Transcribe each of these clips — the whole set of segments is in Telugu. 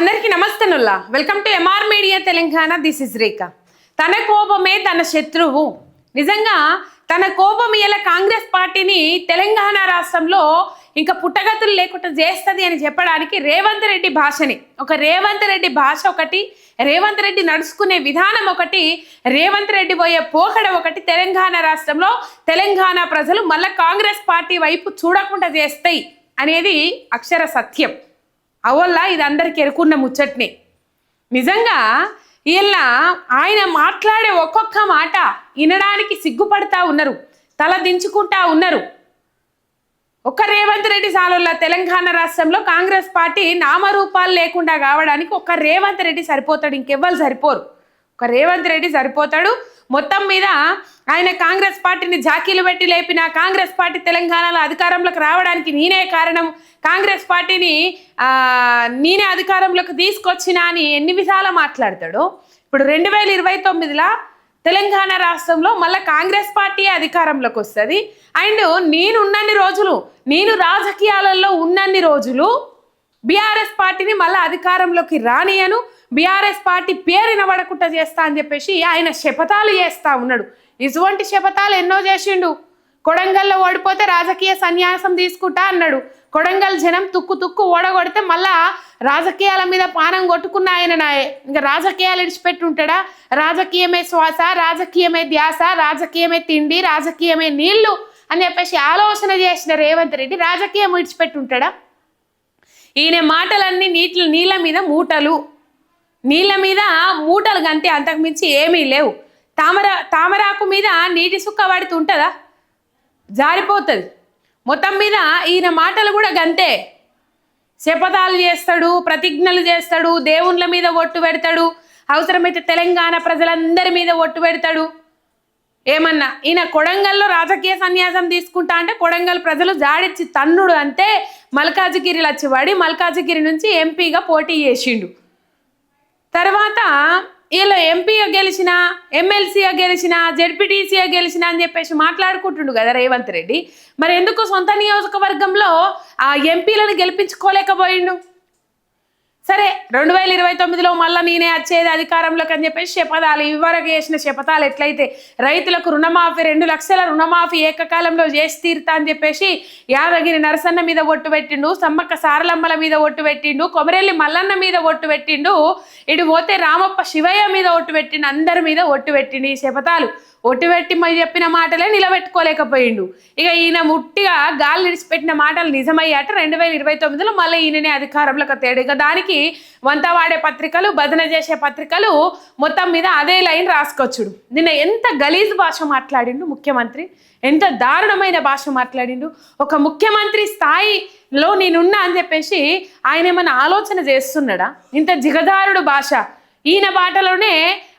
అందరికీ నమస్తనుల్లా welcome to MR media Telangana this is Rekha తన కోపమే తన శత్రువు. నిజంగా తన కోపం ఇలా కాంగ్రెస్ పార్టీని తెలంగాణ రాష్ట్రంలో ఇంకా పుట్టగతులు లేకుండా చేస్తుంది అని చెప్పడానికి రేవంత్ రెడ్డి భాషని. ఒక రేవంత్ రెడ్డి భాష ఒకటి రేవంత్ రెడ్డి నడుచుకునే విధానం ఒకటి రేవంత్ రెడ్డి పోయే పోకడ ఒకటి తెలంగాణ రాష్ట్రంలో తెలంగాణ ప్రజలు మళ్ళీ కాంగ్రెస్ పార్టీ వైపు చూడకుండా చేస్తాయి అనేది అక్షర సత్యం. అవల్ల ఇది అందరికి ఎరుకున్న ముచ్చట్ని. నిజంగా వీళ్ళ ఆయన మాట్లాడే ఒక్కొక్క మాట వినడానికి సిగ్గుపడతా ఉన్నారు తల దించుకుంటా ఉన్నారు. ఒక్క రేవంత్ రెడ్డి సాలుల్లా తెలంగాణ రాష్ట్రంలో కాంగ్రెస్ పార్టీ నామరూపాలు లేకుండా కావడానికి ఒక్క రేవంత్ రెడ్డి సరిపోతాడు ఇంకెవ్వరు సరిపోరు. ఒక రేవంత్ రెడ్డి సరిపోతాడు మొత్తం మీద ఆయన కాంగ్రెస్ పార్టీని జాకీలు పెట్టి లేపిన కాంగ్రెస్ పార్టీ తెలంగాణలో అధికారంలోకి రావడానికి నేనే కారణం. కాంగ్రెస్ పార్టీని నేనే అధికారంలోకి తీసుకొచ్చిన అని ఎన్ని విధాలు మాట్లాడతాడు. ఇప్పుడు రెండు వేల ఇరవై తొమ్మిదిలో తెలంగాణ రాష్ట్రంలో మళ్ళీ కాంగ్రెస్ పార్టీ అధికారంలోకి వస్తుంది. అండ్ నేను ఉన్నన్ని రోజులు నేను రాజకీయాలలో ఉన్నన్ని రోజులు బీఆర్ఎస్ పార్టీని మళ్ళీ అధికారంలోకి రానియను. బీఆర్ఎస్ పార్టీ పేరు వినబడకుండా చేస్తా అని చెప్పేసి ఆయన శపథాలు చేస్తా ఉన్నాడు. ఇటువంటి శపథాలు ఎన్నో చేసిండు. కొడంగల్లో ఓడిపోతే రాజకీయ సన్యాసం తీసుకుంటా అన్నాడు. కొడంగల్ జనం తుక్కు తుక్కు ఓడగొడితే మళ్ళా రాజకీయాల మీద పానం కొట్టుకున్న ఆయన నాయే. ఇంకా రాజకీయాలు ఇడిచిపెట్టి ఉంటాడా రాజకీయమే శ్వాస రాజకీయమే ధ్యాస రాజకీయమే తిండి రాజకీయమే నీళ్ళు అని చెప్పేసి ఆలోచన చేసిన రేవంత్ రెడ్డి రాజకీయం విడిచిపెట్టి ఉంటాడా ఈయన మాటలన్నీ నీటి నీళ్ళ మీద మూటలు. నీళ్ళ మీద మూటలు గంతే అంతకుమించి ఏమీ లేవు. తామర తామరాకు మీద నీటి సుక్క పడుతూ ఉంటుందా జారిపోతుంది. మొత్తం మీద ఈయన మాటలు కూడా గంతే. శపథాలు చేస్తాడు ప్రతిజ్ఞలు చేస్తాడు దేవుళ్ళ మీద ఒట్టు పెడతాడు అవసరమైతే తెలంగాణ ప్రజలందరి మీద ఒట్టు పెడతాడు. ఏమన్నా ఈయన కొడంగల్లో రాజకీయ సన్యాసం తీసుకుంటా అంటే కొడంగల్ ప్రజలు జాడిచ్చి తన్నుడు అంతే మల్కాజిగిరిలో వచ్చి పడి మల్కాజిగిరి నుంచి ఎంపీగా పోటీ చేసిండు. తర్వాత వీళ్ళు ఎంపీగా గెలిచిన ఎమ్మెల్సీగా గెలిచిన జెడ్పీటీసీగా గెలిచిన అని చెప్పేసి మాట్లాడుకుంటుండు కదా రేవంత్ రెడ్డి. మరి ఎందుకు సొంత నియోజకవర్గంలో ఆ ఎంపీలను గెలిపించుకోలేకపోయిండు? సరే రెండు వేల ఇరవై తొమ్మిదిలో మళ్ళీ నేనే వచ్చేది అధికారంలోకి అని చెప్పేసి శపథాలు ఇవరకు చేసిన శపథాలు ఎట్లయితే రైతులకు రుణమాఫీ రెండు లక్షల రుణమాఫీ ఏకకాలంలో చేసి తీరుతా అని చెప్పేసి యాదగిరి నరసన్న మీద ఒట్టు పెట్టిండు సమ్మక్క సారలమ్మల మీద ఒట్టు పెట్టిండు కొమరెల్లి మల్లన్న మీద ఒట్టు పెట్టిండు ఇటు పోతే రామప్ప శివయ్య మీద ఒట్టు పెట్టిండు అందరి మీద ఒట్టు పెట్టిండు ఈ శపథాలు. ఒట్టి పెట్టి మరి చెప్పిన మాటలే నిలబెట్టుకోలేకపోయిండు. ఇక ఈయన ముట్టిగా గాలి విడిచిపెట్టిన మాటలు నిజమయ్యాట రెండు వేల ఇరవై తొమ్మిదిలో మళ్ళీ ఈయననే అధికారంలోకి తేడు. ఇక దానికి వంత వాడే పత్రికలు బదన చేసే పత్రికలు మొత్తం మీద అదే లైన్ రాసుకొచ్చుడు. నిన్న ఎంత గలీజ్ భాష మాట్లాడిండు ముఖ్యమంత్రి? ఎంత దారుణమైన భాష మాట్లాడిండు? ఒక ముఖ్యమంత్రి స్థాయిలో నేనున్నా అని చెప్పేసి ఆయన ఏమైనా ఆలోచన చేస్తున్నాడా? ఇంత జిగదారుడు భాష. ఈయన బాటలోనే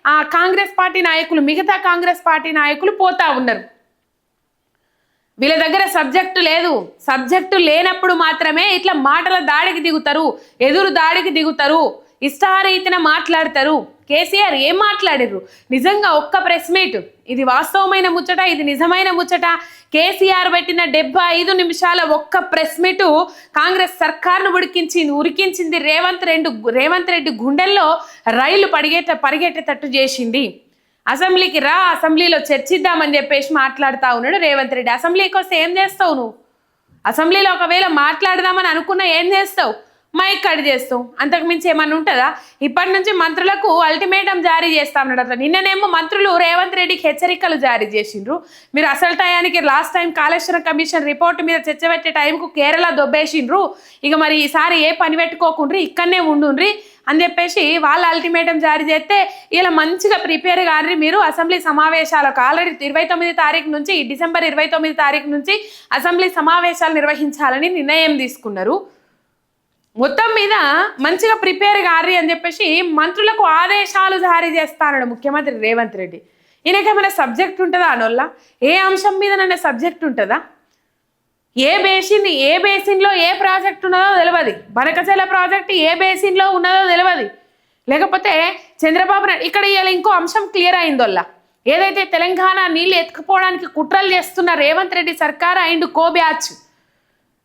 ఆ కాంగ్రెస్ పార్టీ నాయకులు మిగతా కాంగ్రెస్ పార్టీ నాయకులు పోతా ఉన్నారు. వీళ్ళ దగ్గర సబ్జెక్టు లేదు. సబ్జెక్టు లేనప్పుడు మాత్రమే ఇట్లా మాటల దాడికి దిగుతారు ఎదురు దాడికి దిగుతారు ఇష్టారీతిన మాట్లాడతారు. కేసీఆర్ ఏం మాట్లాడారు నిజంగా ఒక్క ప్రెస్ మీట్? ఇది వాస్తవమైన ముచ్చట ఇది నిజమైన ముచ్చట. కేసీఆర్ పెట్టిన డెబ్బై ఐదు నిమిషాల ఒక్క ప్రెస్ మీటు కాంగ్రెస్ సర్కార్ను ఉడికించింది ఉరికించింది రేవంత్ రెడ్డి రేవంత్ రెడ్డి గుండెల్లో రైలు పరిగెట్ట పరిగెట్టేటట్టు చేసింది. అసెంబ్లీకి రా అసెంబ్లీలో చర్చిద్దామని చెప్పేసి మాట్లాడుతా ఉన్నాడు రేవంత్ రెడ్డి. అసెంబ్లీకి వస్తే ఏం చేస్తావు నువ్వు? అసెంబ్లీలో ఒకవేళ మాట్లాడదామని అనుకున్నా ఏం చేస్తావు? మైక్ కట్ చేస్తాం అంతకుమించి ఏమన్నా ఉంటుందా? ఇప్పటి నుంచి మంత్రులకు అల్టిమేటం జారీ చేస్తా ఉన్నాడు అట్లా. నిన్ననేమో మంత్రులు రేవంత్ రెడ్డికి హెచ్చరికలు జారీ చేసిండ్రు. మీరు అసలు టయానికి last time Kaleshwaram commission report మీద చర్చ పెట్టే టైంకు కేరళ దొబ్బేసిండ్రు. ఇక మరి ఈసారి ఏ పని పెట్టుకోకుండ్రి ఇక్కడనే ఉండుండ్రి అని చెప్పేసి వాళ్ళ అల్టిమేటం జారీ చేస్తే ఇలా మంచిగా ప్రిపేర్ కానీ మీరు. అసెంబ్లీ సమావేశాలకు ఆల్రెడీ ఇరవై తొమ్మిది తారీఖు నుంచి డిసెంబర్ ఇరవై తొమ్మిది తారీఖు నుంచి అసెంబ్లీ సమావేశాలు నిర్వహించాలని నిర్ణయం తీసుకున్నారు. మొత్తం మీద మంచిగా ప్రిపేర్ కారి అని చెప్పేసి మంత్రులకు ఆదేశాలు జారీ చేస్తానడు ముఖ్యమంత్రి రేవంత్ రెడ్డి. ఈయనకేమైనా సబ్జెక్ట్ ఉంటుందా అనొల్ల? ఏ అంశం మీద నన్న సబ్జెక్ట్ ఉంటుందా? ఏ బేసిన్ ఏ బేసిన్లో ఏ ప్రాజెక్ట్ ఉన్నదో తెలియదు బనకచెల ప్రాజెక్ట్ ఏ బేసిన్లో ఉన్నదో తెలియదు లేకపోతే చంద్రబాబు నాయుడు ఇక్కడ ఇవాళ ఇంకో అంశం క్లియర్ అయిందోళ్ళ ఏదైతే తెలంగాణ నీళ్ళు ఎత్తుకుపోవడానికి కుట్రలు చేస్తున్న రేవంత్ రెడ్డి సర్కార్ and co batch.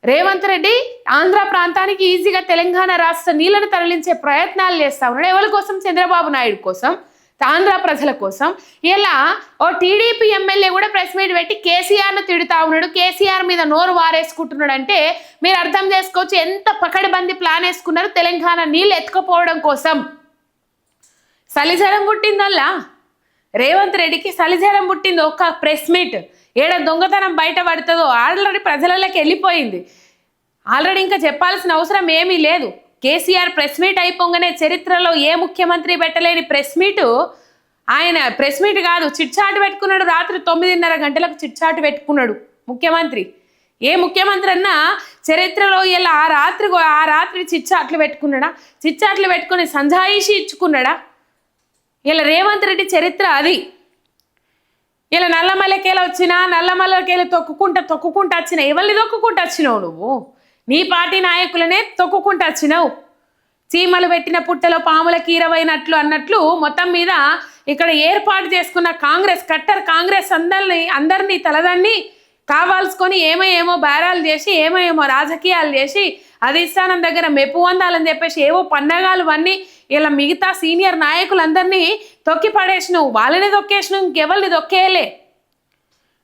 Revanth Reddy Andhra ప్రాంతానికి ఈజీగా తెలంగాణ రాష్ట్ర నీళ్ళను తరలించే ప్రయత్నాలు చేస్తా ఉన్నాడు. ఎవరి కోసం? చంద్రబాబు నాయుడు కోసం ఆంధ్ర ప్రజల కోసం. ఇలా ఓ టీడీపీ ఎమ్మెల్యే కూడా ప్రెస్ మీట్ పెట్టి కేసీఆర్ను తిడుతా ఉన్నాడు. కేసీఆర్ మీద నోరు వారేసుకుంటున్నాడు అంటే మీరు అర్థం చేసుకోవచ్చు ఎంత పకడబంది ప్లాన్ వేసుకున్నారు తెలంగాణ నీళ్ళు ఎత్తుకుపోవడం కోసం. సలిజరం పుట్టిందల్లా? రేవంత్ రెడ్డికి సలిజరం పుట్టింది ఒక్క ప్రెస్ మీట్. ఏడ దొంగతనం బయట పడుతుందో ఆల్రెడీ ప్రజలలోకి వెళ్ళిపోయింది. ఆల్రెడీ ఇంకా చెప్పాల్సిన అవసరం ఏమీ లేదు. కేసీఆర్ ప్రెస్ మీట్ అయిపోగానే చరిత్రలో ఏ ముఖ్యమంత్రి పెట్టలేని ప్రెస్ మీటు ఆయన ప్రెస్ మీట్ కాదు చిట్చాటు పెట్టుకున్నాడు రాత్రి తొమ్మిదిన్నర గంటలకు చిట్చాటు పెట్టుకున్నాడు ముఖ్యమంత్రి. ఏ ముఖ్యమంత్రి అన్నా చరిత్రలో ఇలా ఆ రాత్రి ఆ రాత్రి చిచ్చాట్లు పెట్టుకున్నాడా? చిచ్చాట్లు పెట్టుకుని సంజాయిషి ఇచ్చుకున్నాడా? ఇలా రేవంత్ రెడ్డి చరిత్ర అది. ఇలా నల్లమల్లకేలు వచ్చినా నల్లమల్లకేలు తొక్కుకుంటా తొక్కుకుంటా వచ్చిన ఎవరిని తొక్కుకుంటా వచ్చినావు నువ్వు? నీ పార్టీ నాయకులనే తొక్కుకుంటా వచ్చినావు. చీమలు పెట్టిన పుట్టలో పాముల కీరవైనట్లు అన్నట్లు మొత్తం మీద ఇక్కడ ఏర్పాటు చేసుకున్న కాంగ్రెస్ కట్టర్ కాంగ్రెస్ అందరిని అందరినీ తలదాన్ని కావాల్సుకొని ఏమో ఏమో బేరాలు చేసి ఏమో ఏమో రాజకీయాలు చేసి అధిష్టానం దగ్గర మెప్పు పొందాలని చెప్పేసి ఏవో పండగాలు అన్నీ ఇలా మిగతా సీనియర్ నాయకులందరినీ తొక్కి పడేసినావు. వాళ్ళని తొక్కేసినావు ఇంకెవరిని తొక్కేయలే.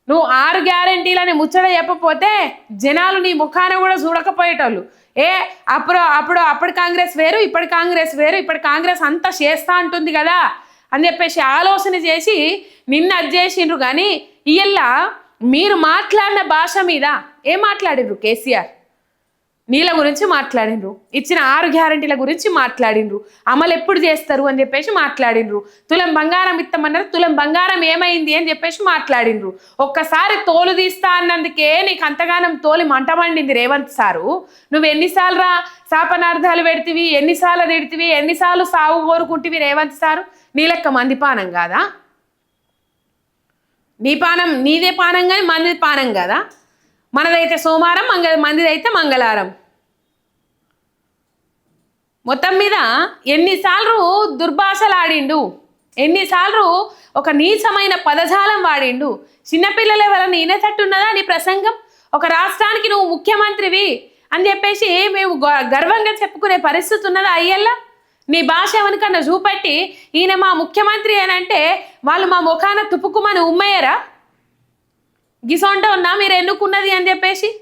నువ్వు ఆరు గ్యారంటీలని ముచ్చట చెప్పపోతే జనాలు నీ ముఖాన కూడా చూడకపోయేటోళ్ళు. ఏ అప్పుడు అప్పుడు అప్పటి కాంగ్రెస్ వేరు ఇప్పటి కాంగ్రెస్ వేరు ఇప్పటి కాంగ్రెస్ అంతా చేస్తా అంటుంది కదా అని చెప్పేసి ఆలోచన చేసి నిన్న అది చేసిండ్రు. కానీ ఇయ్యల్లా మీరు మాట్లాడిన భాష మీద ఏం మాట్లాడిండ్రు కేసీఆర్? నీళ్ళ గురించి మాట్లాడిండ్రు ఇచ్చిన ఆరు గ్యారంటీల గురించి మాట్లాడిండ్రు అమలు ఎప్పుడు చేస్తారు అని చెప్పేసి మాట్లాడిండ్రు తులం బంగారం ఇస్తామన్నారు తులం బంగారం ఏమైంది అని చెప్పేసి మాట్లాడిండ్రు ఒక్కసారి తోలు తీస్తా అన్నందుకే నీకు అంతగానం తోలి మంట మండింది రేవంత్ సారు. నువ్వు ఎన్నిసార్లు రా శాపనార్థాలు పెడితివి ఎన్నిసార్లు తిడితివి ఎన్నిసార్లు సాగు కోరుకుంటివి రేవంత్ సారు? నీ లెక్క మంది పానం కాదా? నీ పానం నీదే పానం కానీ మంది పానం కదా? మనదైతే సోమవారం మంగ మందిదైతే మంగళవారం. మొత్తం మీద ఎన్నిసార్లు దుర్భాషలాడిండు. ఎన్నిసార్లు ఒక నీచమైన పదజాలం వాడిండు. చిన్నపిల్లలు నేనే తట్టున్నదా నీ ప్రసంగం? ఒక రాష్ట్రానికి నువ్వు ముఖ్యమంత్రివి అని చెప్పేసి మేము గ- గర్వంగా చెప్పుకునే పరిస్థితి ఉన్నదా అయ్యల్లా? నీ భాష ఎవరికన్నా చూపెట్టి ఈయన మా ముఖ్యమంత్రి అని అంటే వాళ్ళు మా ముఖాన తుప్పుకుమని ఉమ్మయ్యరా? గిసొంట ఉన్నా మీరు ఎన్నుకున్నది అని చెప్పేసి?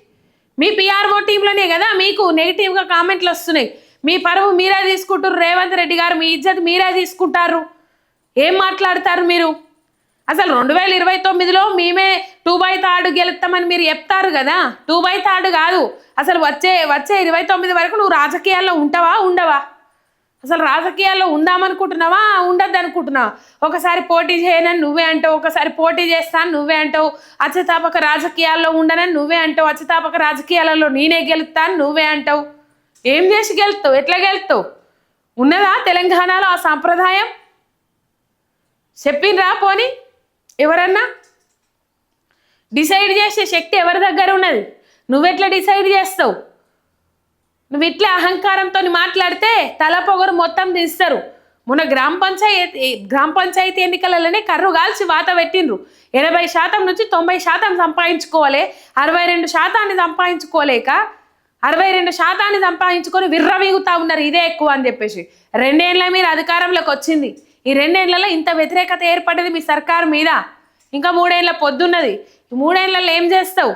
మీ పిఆర్ఓ టీంలోనే కదా మీకు నెగిటివ్గా కామెంట్లు వస్తున్నాయి. మీ పరువు మీరే తీసుకుంటారు రేవంత్ రెడ్డి గారు మీ ఇజ్జత్ మీరే తీసుకుంటారు. ఏం మాట్లాడతారు మీరు? అసలు రెండు వేల ఇరవై తొమ్మిదిలో మేమే టూ బై థర్డ్ గెలుస్తామని మీరు చెప్తారు కదా. టూ బై థర్డ్ కాదు. అసలు వచ్చే వచ్చే ఇరవై తొమ్మిది వరకు నువ్వు రాజకీయాల్లో ఉంటావా ఉండవా? అసలు రాజకీయాల్లో ఉందామనుకుంటున్నావా? ఉండద్దు అనుకుంటున్నావా ఒకసారి పోటీ చేయనని నువ్వే అంటావు. ఒకసారి పోటీ చేస్తాను నువ్వే అంటావు. అచ్చతాపక రాజకీయాల్లో ఉండనని నువ్వే అంటావు. అచ్చతాపక రాజకీయాలలో నేనే గెలుస్తాను నువ్వే అంటావు. ఏం చేసి గెలుస్తావు? ఎట్లా గెలుస్తావు? ఉన్నదా తెలంగాణలో ఆ సాంప్రదాయం? చెప్పిండ్రా పోని? ఎవరన్నా? డిసైడ్ చేసే శక్తి ఎవరి దగ్గర ఉన్నది? నువ్వెట్లా డిసైడ్ చేస్తావు? నువ్వు ఇట్లా అహంకారంతో మాట్లాడితే తల పొగరు మొత్తం తీస్తారు. మొన్న గ్రామ పంచాయతీ గ్రామ పంచాయతీ ఎన్నికలలోనే కర్రు కాల్చి వాత పెట్టిండ్రు. ఎనభై శాతం నుంచి తొంభై శాతం సంపాదించుకోవాలి అరవై రెండు శాతాన్ని సంపాదించుకోలేక అరవై రెండు శాతాన్ని సంపాదించుకొని విర్రవీగుతా ఉన్నారు ఇదే ఎక్కువ అని చెప్పేసి. రెండేళ్ళ మీరు అధికారంలోకి వచ్చింది. ఈ రెండేళ్ళలో ఇంత వ్యతిరేకత ఏర్పడింది మీ సర్కారు మీద. ఇంకా మూడేళ్ళ పొద్దున్నది. ఈ మూడేళ్ళలో ఏం చేస్తావు?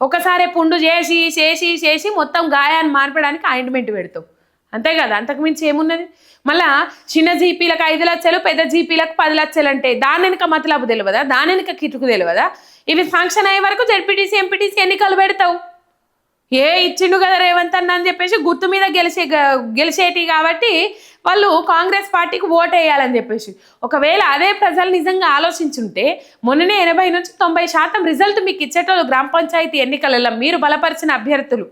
ఒకసారి పుండు చేసి చేసి చేసి మొత్తం గాయాన్ని మార్పడానికి ఆయింట్మెంట్ పెడతావు. అంతే కదా? అంతకు మించి ఏమున్నది? మళ్ళా చిన్న జీపీలకు ఐదు లక్షలు పెద్ద జీపీలకు పది లక్షలు అంటే దాని వెనుక మతలబు తెలియదా దాని వెనుక కిటుకు తెలియదా ఇవి ఫంక్షన్ అయ్యే వరకు జడ్పీటీసీ ఎంపీటీసీ ఎన్నికలు పెడతావు. ఏ ఇచ్చిండు కదా రేవంత్ అన్న అని చెప్పేసి గుర్తు మీద గెలిచే గెలిచేటి కాబట్టి వాళ్ళు కాంగ్రెస్ పార్టీకి ఓట్ వేయాలని చెప్పేసి. ఒకవేళ అదే ప్రజలు నిజంగా ఆలోచించుంటే మొన్ననే ఎనభై నుంచి తొంభై శాతం రిజల్ట్ మీకు ఇచ్చేటోళ్ళు గ్రామ పంచాయతీ ఎన్నికలలో మీరు బలపరిచిన అభ్యర్థులు.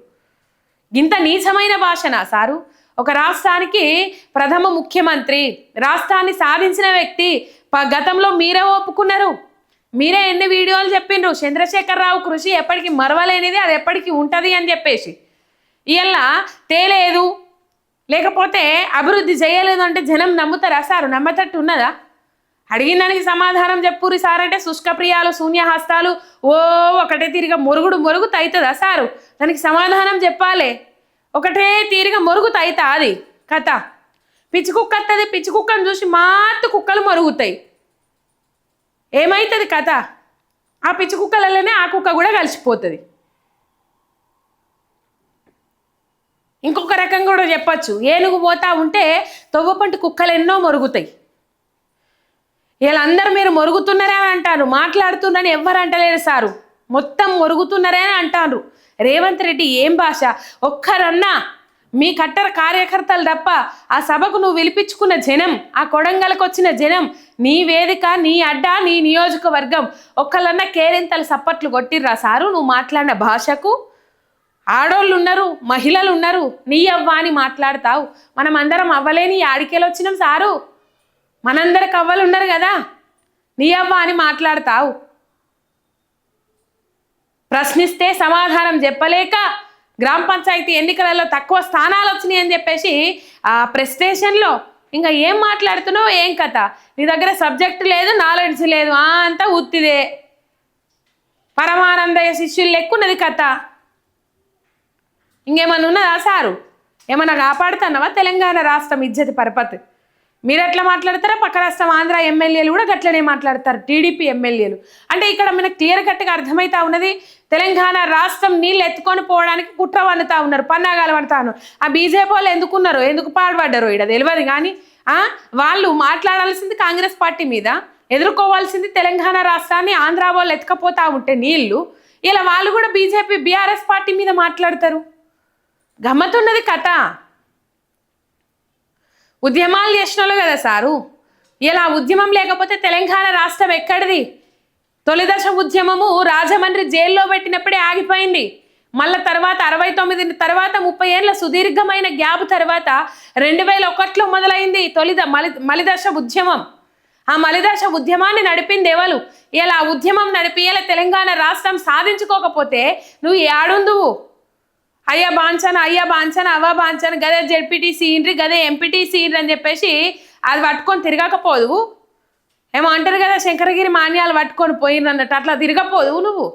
ఇంత నీచమైన భాషనా సారు? ఒక రాష్ట్రానికి ప్రథమ ముఖ్యమంత్రి రాష్ట్రాన్ని సాధించిన వ్యక్తి ప- గతంలో మీరే ఒప్పుకున్నారు. మీరే ఎన్ని వీడియోలు చెప్పిండ్రు? చంద్రశేఖరరావు కృషి ఎప్పటికీ మరవలేనిది అది ఎప్పటికీ ఉంటుంది అని చెప్పేసి. ఇవల్ల తేలేదు. లేకపోతే అభివృద్ధి చేయలేదు అంటే జనం నమ్ముతారా సారు? నమ్మతట్టు ఉన్నదా? అడిగిన దానికి సమాధానం చెప్పురి సార్ అంటే శుష్కప్రియాలు శూన్యహస్తాలు ఓ ఒకటే తీరిగా మొరుగుడు మొరుగు తైతుందా సారు? దానికి సమాధానం చెప్పాలి. ఒకటే తీరిగా మొరుగు తైతా అది కథ. పిచ్చి కుక్క వస్తుంది పిచ్చి కుక్కను చూసి మాత్రం కుక్కలు మరుగుతాయి. ఏమవుతుంది కథ? ఆ పిచ్చి కుక్కలలోనే ఆ కుక్క కూడా కలిసిపోతుంది. ఇంకొక రకంగా కూడా చెప్పచ్చు. ఏనుగు పోతా ఉంటే తొవ్వపంటి కుక్కలు ఎన్నో మొరుగుతాయి. వీళ్ళందరూ మీరు మొరుగుతున్నారే అని అంటారు. మాట్లాడుతున్నారని ఎవ్వరు అంటలేరు సారు. మొత్తం మొరుగుతున్నారే అని అంటారు. రేవంత్ రెడ్డి ఏం భాష? ఒక్కరన్నా మీ కట్టర కార్యకర్తలు తప్ప ఆ సభకు నువ్వు పిలిపించుకున్న జనం ఆ కొడంగల్కి వచ్చిన జనం నీ వేదిక నీ అడ్డా నీ నియోజకవర్గం ఒక్కలన్న కేరింతలు సప్పట్లు కొట్టిర్రా సారు నువ్వు మాట్లాడిన భాషకు? ఆడోళ్ళు ఉన్నారు మహిళలు ఉన్నారు నీ అవ్వ అని మాట్లాడతావు. మనం అందరం అవ్వలేని ఆడికేలు వచ్చినాం సారు. మనందరికి అవ్వలు ఉన్నారు కదా నీ అవ్వ అని మాట్లాడతావు. ప్రశ్నిస్తే సమాధానం చెప్పలేక గ్రామ పంచాయతీ ఎన్నికలలో తక్కువ స్థానాలు వచ్చినాయి అని చెప్పేసి ఆ ప్రెస్టేషన్లో ఇంకా ఏం మాట్లాడుతున్నావు? ఏం కథ? నీ దగ్గర సబ్జెక్ట్ లేదు నాలెడ్జ్ లేదు అంతా ఉత్తిదే. పరమానందయ్య శిష్యులు లెక్కున్నది కథ. ఇంకేమన్నా ఉన్నదా సారు? ఏమన్నా కాపాడుతున్నావా తెలంగాణ రాష్ట్రం ఇజ్జతి పరపతి? మీరు ఎట్లా మాట్లాడతారా పక్క రాష్ట్రం ఆంధ్ర ఎమ్మెల్యేలు కూడా గట్లనే మాట్లాడతారు టీడీపీ ఎమ్మెల్యేలు. అంటే ఇక్కడ మనకు క్లియర్ కట్గా అర్థమవుతా ఉన్నది తెలంగాణ రాష్ట్రం నీళ్ళు ఎత్తుకొని పోవడానికి కుట్ర వండుతా ఉన్నారు పన్నాగాలు వండుతా ఉన్నారు. ఆ బీజేపీ వాళ్ళు ఎందుకున్నారు ఎందుకు పాడుపడ్డారు ఇక్కడ తెలియదు కానీ వాళ్ళు మాట్లాడాల్సింది కాంగ్రెస్ పార్టీ మీద ఎదుర్కోవాల్సింది తెలంగాణ రాష్ట్రాన్ని ఆంధ్ర వాళ్ళు ఎత్తుకపోతా ఉంటే నీళ్ళు ఇలా వాళ్ళు కూడా బీజేపీ బీఆర్ఎస్ పార్టీ మీద మాట్లాడతారు. గమ్మతున్నది కథ. ఉద్యమాలు చేసినోళ్ళు కదా సారు? ఇలా ఉద్యమం లేకపోతే తెలంగాణ రాష్ట్రం ఎక్కడిది? తొలిదశ ఉద్యమము రాజమండ్రి జైల్లో పెట్టినప్పుడే ఆగిపోయింది. మళ్ళా తర్వాత అరవై తొమ్మిది తర్వాత ముప్పై ఏళ్ళ సుదీర్ఘమైన గ్యాప్ తర్వాత రెండు వేల ఒకటిలో మొదలైంది తొలిద మలి మలిదశ ఉద్యమం. ఆ మలిదశ ఉద్యమాన్ని నడిపింది ఎవరు? ఇలా ఉద్యమం నడిపి ఇలా తెలంగాణ రాష్ట్రం సాధించుకోకపోతే నువ్వు ఏడుందువు? అయ్యా బాంచాను అయ్యా బాంచాను అవ్వ బాంచాను గదే జెడ్పీటీ సీనరీ గదే ఎంపీటీ సీనరీ అని చెప్పేసి అది పట్టుకొని తిరగకపోదు. ఏమో అంటారు కదా శంకరగిరి మాన్యాలు పట్టుకొని పోయిందన్నట్టు అట్లా తిరగపోదు నువ్వు.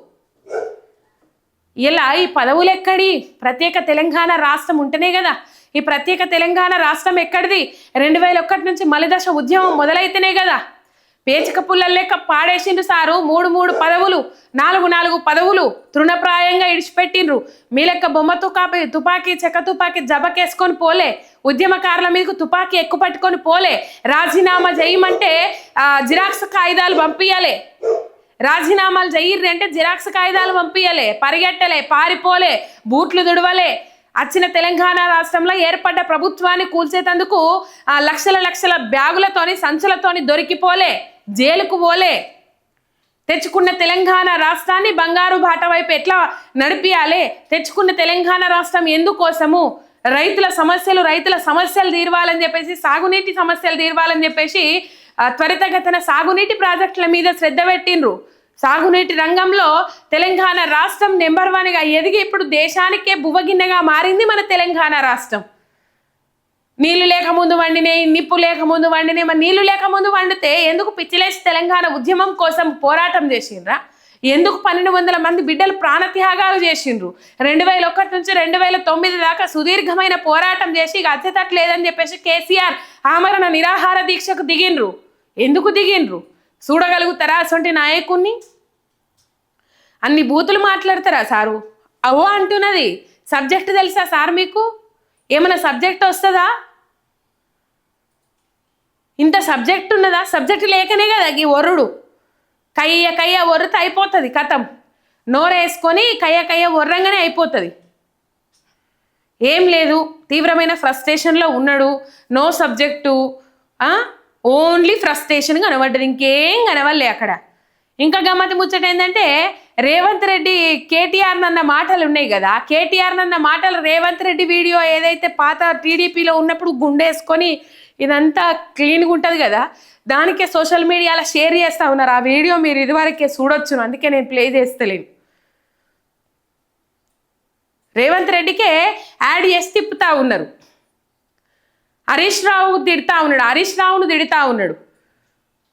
ఇలా ఈ పదవులు ఎక్కడి ప్రత్యేక తెలంగాణ రాష్ట్రం ఉంటేనే కదా. ఈ ప్రత్యేక తెలంగాణ రాష్ట్రం ఎక్కడిది? రెండు వేల ఒకటి నుంచి మలిదశ ఉద్యమం మొదలైతేనే కదా. పేచిక పుల్లల లెక్క పాడేసిండ్రు సారు. మూడు మూడు పదవులు నాలుగు నాలుగు పదవులు తృణప్రాయంగా ఇడిచిపెట్టిండ్రు. మీ లెక్క బొమ్మ తుపాకీ తుపాకీ చెక్క తుపాకీ జబకేసుకొని పోలే. ఉద్యమకారుల మీదకు తుపాకీ ఎక్కువ పట్టుకొని పోలే. రాజీనామా చేయమంటే జిరాక్స్ కాగితాలు పంపించాలి రాజీనామాలు చెయ్యిర్రి అంటే జిరాక్స్ కాగితాలు పంపించలే పరిగెట్టలే పారిపోలే. బూట్లు దుడవలే వచ్చిన తెలంగాణ రాష్ట్రంలో ఏర్పడ్డ ప్రభుత్వాన్ని కూల్చేటందుకు ఆ లక్షల లక్షల బ్యాగులతోని సంచులతోని దొరికిపోలే జైలుకు పోలే. తెచ్చుకున్న తెలంగాణ రాష్ట్రాన్ని బంగారు బాట వైపు ఎట్లా నడిపియాలి? తెచ్చుకున్న తెలంగాణ రాష్ట్రం ఎందుకోసము? రైతుల సమస్యలు రైతుల సమస్యలు తీరవాలని చెప్పేసి సాగునీటి సమస్యలు తీరవాలని చెప్పేసి ఆ, త్వరితగతిన సాగునీటి ప్రాజెక్టుల మీద శ్రద్ధ పెట్టిండ్రు. సాగునీటి రంగంలో తెలంగాణ రాష్ట్రం నెంబర్ వన్గా ఎదిగి ఇప్పుడు దేశానికే బువ్వగిన్నెగా మారింది మన తెలంగాణ రాష్ట్రం. నీళ్ళు లేక ముందు వండినాయి నిప్పు లేక ముందు వండినాయి మరి నీళ్ళు లేక ముందు వండితే ఎందుకు పిచ్చిలేసి తెలంగాణ ఉద్యమం కోసం పోరాటం చేసిండ్రా? ఎందుకు పన్నెండు వందల మంది బిడ్డలు ప్రాణత్యాగాలు చేసిండ్రు? రెండు వేల ఒకటి నుంచి రెండు వేల తొమ్మిది దాకా సుదీర్ఘమైన పోరాటం చేసి ఇక అద్దెతట్లేదని చెప్పేసి కేసీఆర్ ఆమరణ నిరాహార దీక్షకు దిగిండ్రు. ఎందుకు దిగిండ్రు? చూడగలుగుతారా అసొంటి నాయకుణ్ణి? అన్ని బూతులు మాట్లాడతారా సారు? అవో అంటున్నది సబ్జెక్ట్ తెలుసా సార్ మీకు? ఏమైనా సబ్జెక్ట్ వస్తుందా? ఇంత సబ్జెక్ట్ ఉన్నదా? సబ్జెక్ట్ లేకనే కదా ఈ ఒర్రుడు. కయ్య కయ్య ఒర్రితే అయిపోతుంది కథం. నోరేసుకొని కయ్య కయ్య ఒర్రంగానే అయిపోతుంది. ఏం లేదు తీవ్రమైన ఫ్రస్ట్రేషన్లో ఉన్నాడు. నో సబ్జెక్టు ఓన్లీ ఫ్రస్ట్రేషన్ కనబడ్డది ఇంకేం కనవలే అక్కడ. ఇంకా గమ్మతి ముచ్చట ఏంటంటే రేవంత్ రెడ్డి కేటీఆర్ నన్న మాటలు ఉన్నాయి కదా కేటీఆర్ నన్న మాటలు రేవంత్ రెడ్డి వీడియో ఏదైతే పాత టీడీపీలో ఉన్నప్పుడు గుండేసుకొని ఇదంతా క్లీన్గా ఉంటుంది కదా దానికే సోషల్ మీడియాలో షేర్ చేస్తూ ఉన్నారు. ఆ వీడియో మీరు ఇదివరకే చూడొచ్చును అందుకే నేను ప్లే చేస్తలేను. రేవంత్ రెడ్డికే యాడ్ చేసి తిప్పుతా ఉన్నారు. హరీష్ రావు తిడతా ఉన్నాడు హరీష్ రావును తిడతా ఉన్నాడు.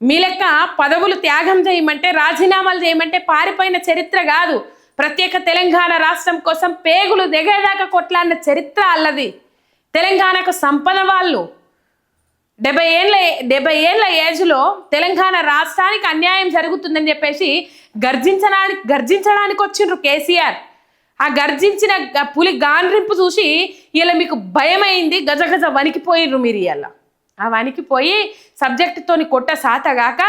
మీ లెక్క పదవులు త్యాగం చేయమంటే రాజీనామాలు చేయమంటే పారిపోయిన చరిత్ర కాదు. ప్రత్యేక తెలంగాణ రాష్ట్రం కోసం పేగులు దిగేదాకా కొట్లాడిన చరిత్ర అల్లది. తెలంగాణకు సంపద వాళ్ళు. డెబ్బై ఏళ్ళ డెబ్బై ఏళ్ళ ఏజ్లో తెలంగాణ రాష్ట్రానికి అన్యాయం జరుగుతుందని చెప్పేసి గర్జించడానికి గర్జించడానికి వచ్చిండ్రు కేసీఆర్. ఆ గర్జించిన పులి గాండ్రింపు చూసి ఇలా మీకు భయమైంది గజ గజ వణికిపోయిర్రు మీరు ఇలా ఆ వణికిపోయి సబ్జెక్టుతోని కొట్ట సాతగాక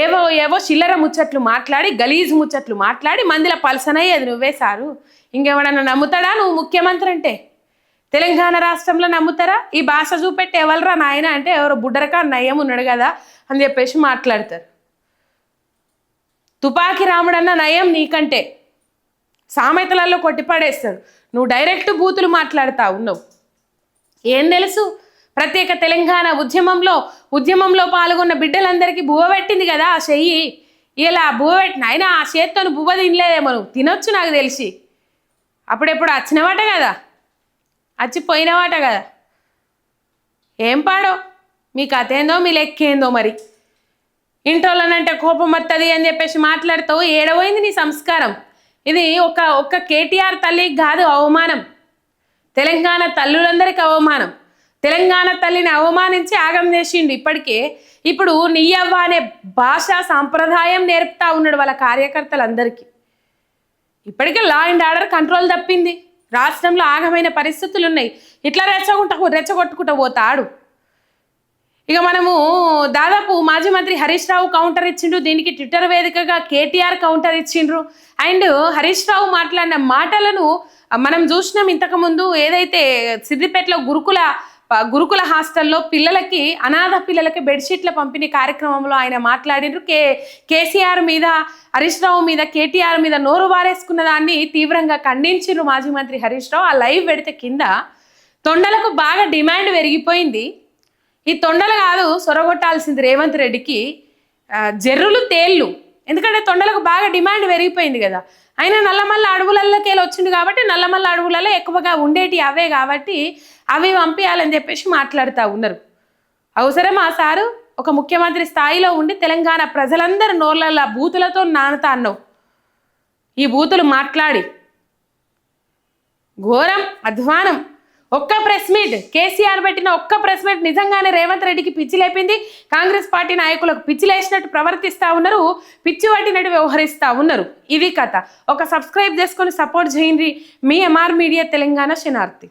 ఏవో ఏవో చిల్లర ముచ్చట్లు మాట్లాడి గలీజ్ ముచ్చట్లు మాట్లాడి మందిల పలసనయ్యేది నువ్వే సారు. ఇంకెవడన్నా నమ్ముతాడా నువ్వు ముఖ్యమంత్రి అంటే? తెలంగాణ రాష్ట్రంలో నమ్ముతారా? ఈ భాష చూపెట్టి ఎవరురా నాయన అంటే ఎవరో బుడ్డరకా నయ్యం ఉన్నాడు కదా అని చెప్పేసి మాట్లాడతారు. తుపాకి రాముడన్న నయం నీకంటే సామెతలలో కొట్టిపడేస్తాడు. నువ్వు డైరెక్ట్ బూతులు మాట్లాడుతా ఉన్నావు. ఏం తెలుసు? ప్రత్యేక తెలంగాణ ఉద్యమంలో ఉద్యమంలో పాల్గొన్న బిడ్డలందరికీ బువ్వ పెట్టింది కదా ఆ చెయ్యి. ఇలా బువ్వ పెట్టిన అయినా ఆ చేత్తోని బువ్వ తినలేదేమో నువ్వు. తినొచ్చు నాకు తెలిసి. అప్పుడెప్పుడు వచ్చినవాట కదా? వచ్చిపోయినవాట కదా? ఏం పాడో? మీ కథ ఏందో మీ లెక్కేందో మరి? ఇంట్లోనంటే కోపం వస్తుంది అని చెప్పేసి మాట్లాడతావు ఏడవైంది నీ సంస్కారం. ఇది ఒక ఒక్క కేటీఆర్ తల్లికి కాదు అవమానం. తెలంగాణ తల్లులందరికీ అవమానం. తెలంగాణ తల్లిని అవమానించి ఆగం చేసిండు ఇప్పటికే. ఇప్పుడు నీయవ్వ అనే భాష సాంప్రదాయం నేర్పుతా ఉన్నాడు వాళ్ళ కార్యకర్తలందరికీ. ఇప్పటికే లా అండ్ ఆర్డర్ కంట్రోల్ తప్పింది. రాష్ట్రంలో ఆగమైన పరిస్థితులు ఉన్నాయి ఇట్లా రెచ్చగొట్ట రెచ్చగొట్టుకుంటూ పోతాడు. ఇక మనము దాదాపు మాజీ మంత్రి హరీష్ రావు కౌంటర్ ఇచ్చిండ్రు దీనికి ట్విట్టర్ వేదికగా కేటీఆర్ కౌంటర్ ఇచ్చిండ్రు. అండ్ హరీష్ రావు మాట్లాడిన మాటలను మనం చూసినాం ఇంతకుముందు ఏదైతే సిద్దిపేటలో గురుకుల గురుకుల హాస్టల్లో పిల్లలకి అనాథ పిల్లలకి బెడ్షీట్ల పంపిణీ కార్యక్రమంలో ఆయన మాట్లాడిండ్రు. కే కేసీఆర్ మీద హరీష్ రావు మీద కేటీఆర్ మీద నోరు వారేసుకున్న దాన్ని తీవ్రంగా ఖండించిండ్రు మాజీ మంత్రి హరీష్ రావు. ఆ లైవ్ పెడితే కింద తొండలకు బాగా డిమాండ్ పెరిగిపోయింది. ఈ తొండలు కాదు సొరగొట్టాల్సింది రేవంత్ రెడ్డికి జర్రులు తేళ్ళు ఎందుకంటే తొండలకు బాగా డిమాండ్ పెరిగిపోయింది కదా. అయినా నల్లమల్ల అడవులలోకి వెళ్ళి వచ్చింది కాబట్టి నల్లమల్ల అడవులలో ఎక్కువగా ఉండేటి అవే కాబట్టి అవి పంపించాలని చెప్పేసి మాట్లాడుతూ ఉన్నారు. అవసరమా సారు? ఒక ముఖ్యమంత్రి స్థాయిలో ఉండి తెలంగాణ ప్రజలందరూ నోళ్ళ బూతులతో నానుతా అన్నావు. ఈ బూతులు మాట్లాడి. ఘోరం అధ్వానం. ఒక్క ప్రెస్ మీట్. కేసీఆర్ పెట్టిన ఒక్క ప్రెస్ మీట్ నిజంగానే రేవంత్ రెడ్డికి పిచ్చి లేపింది. కాంగ్రెస్ పార్టీ నాయకులకు పిచ్చి లేచినట్టు ప్రవర్తిస్తూ ఉన్నారు. పిచ్చి పట్టినట్టు వ్యవహరిస్తూ ఉన్నారు. ఇది కథ. ఒక సబ్స్క్రైబ్ చేసుకొని సపోర్ట్ చేయండి. మీ ఎంఆర్ మీడియా తెలంగాణ శనార్థి